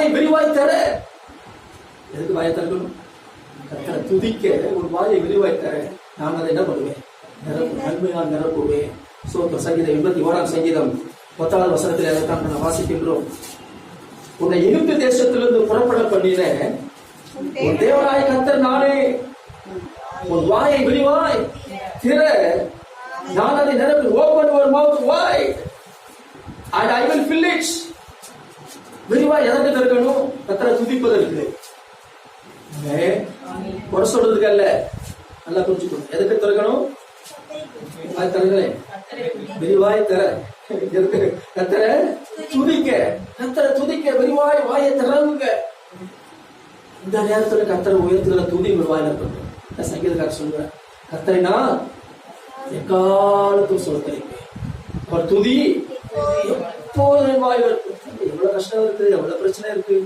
வாயை விரிவாய் தர எதுக்கு வாயை திறக்கணும்? கத்தரை துதிக்க ஒரு வாயை விரிவாய் தர நான் அதை என்ன பண்ணுவேன் நிரப்பு நன்மையால் நிரப்புவேன். சோத்த சங்கீதம் எண்பத்தி ஓராம் சங்கீதம் பத்தாவது வசனத்தில் அதைத்தான் நான் வாசிக்கின்றோம். உன்னை எகிப்து தேசத்திலிருந்து புறப்பட பண்ணின உன் தேவராய கத்தர் நானே. உன் வாயை விரிவாய் திற. நான் அதை நிரப்பி ஓபன் ஒரு mouth why and I will fill its விரிவா எதற்கு திறக்கணும் கத்தரை துதிப்பதற்கு. குறை சொல்றதுக்கு அல்ல நல்லா புரிஞ்சுக்கணும். எதுக்கு திறக்கணும் திறங்களேன் விரிவாய் தர கத்தரை துதிக்க. கத்தரை துதிக்க. விரிவாய் வாயை திறங்க. இந்த நேரத்துல கத்தரை உயர்த்துகிற துதி விரிவாயில வாயில இருக்கட்டும். சொல்றேன் சங்கீதக்கார சொல்லுவேன் கத்தரை நான் எக்காலத்தும் சொல்லிருப்பேன் அவர் துதி எப்போதும் வாயில் கஷ்டம் இருக்கு எவ்வளவு பிரச்சனை இருக்கு?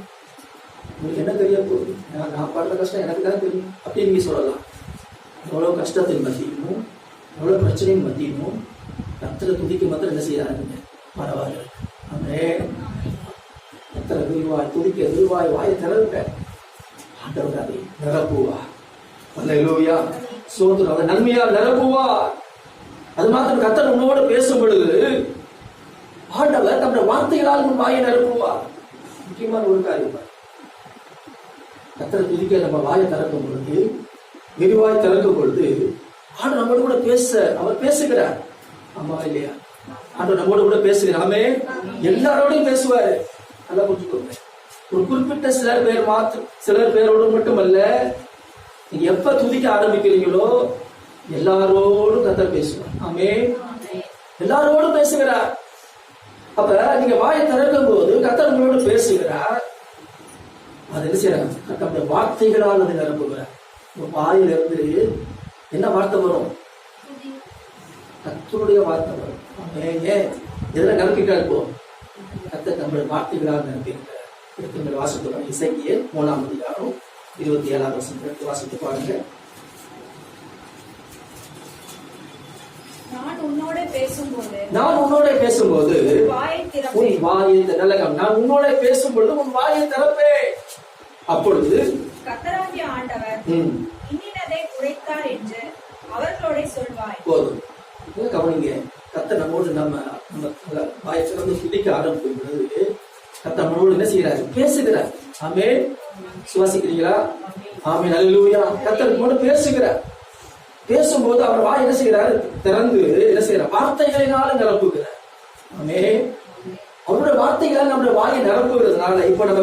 உங்களுக்கு என்ன தெரிய போகுது? நான் படுற கஷ்டம் எனக்கு தான் தெரியும். அப்படின்னு நீங்க சொல்லலாம். எவ்வளவு கஷ்டத்தின் மத்தியிலும் எவ்வளவு பிரச்சனையும் மத்தியிலும் கத்திர துதிக்கு மாத்திரம் என்ன செய்யறாங்க பரவாயில்ல. அமே கத்திர விரிவாய் துதிக்க விரிவாய் வாயை திறங்க ஆண்டவர் அதை நிரப்புவா அல்லேலூயா. சோதனை அதை நன்மையா நிரப்புவா அது மாத்திரம் கத்தர் உன்னோடு தம்முடைய வார்த்தைகளால் உன் வாயை நிரப்புவார் முக்கியமான ஒரு காரியம். கத்தரை துதிக்க நம்ம வாயை திறக்கும் பொழுது விரிவாய் திறக்கும் பொழுது ஆண்டு நம்மோடு கூட பேச அவர் பேசுகிறார். ஆமா இல்லையா? ஆண்டு நம்மோடு கூட பேசுகிறார். ஆமே. எல்லாரோடையும் பேசுவாரு. நல்லா புரிஞ்சுக்கோங்க. ஒரு குறிப்பிட்ட சிலர் பேர் மாத்திரம் சிலர் பேரோடு மட்டுமல்ல நீங்க எப்ப துதிக்க ஆரம்பிக்கிறீங்களோ எல்லாரோடும் கத்தர் பேசுவார். ஆமே. எல்லாரோடும் பேசுகிறார். அப்ப நீங்க வாயை திறக்கும் போது கத்தர் உங்களோடு பேசுகிறார். அது என்ன செய்யறாங்க? நம்முடைய வார்த்தைகளால் அதை நிரப்புகிறார். உங்க வாயிலிருந்து என்ன வார்த்தை வரும்? கத்தருடைய வார்த்தை வரும். ஏன்? இதெல்லாம் நிரப்பிட்டா இருப்போம் கத்தர் நம்முடைய வார்த்தைகளால் நிரப்பியிருக்கிறார். எடுத்து இசைக்கு இசைக்கிய மூணாம் அதிகாரம் இருபத்தி ஏழாம் வருஷம் எடுத்து வாசித்து பாருங்க நான் உன்னோட பேசும்போது நான் உன்னோட பேசும்போது உன் வாயை நல்ல. நான் உன்னோட பேசும்பொழுது உன் வாயை திறப்பேன். அப்பொழுது கத்தராகிய ஆண்டவர் இன்னினதை உரைத்தார் என்று அவர்களோட சொல்வாய். போதும். கவனிங்க கத்த நம்மோடு நம்ம நம்ம வாயை திறந்து துடிக்க ஆரம்பிக்கும் பொழுது கத்த நம்மளோடு என்ன செய்யறாரு பேசுகிறார். ஆமே சுவாசிக்கிறீங்களா ஆமே நல்லூயா கத்த நம்மோடு பேசுகிறார். பேசும்போது அவர் வாய் என்ன செய்யறாரு திறந்து என்ன செய்யறார் வார்த்தைகளினால நிரப்புகிறார். அவருடைய வார்த்தைகளால் நம்முடைய வாயை நிரப்புகிறதுனால இப்ப நம்ம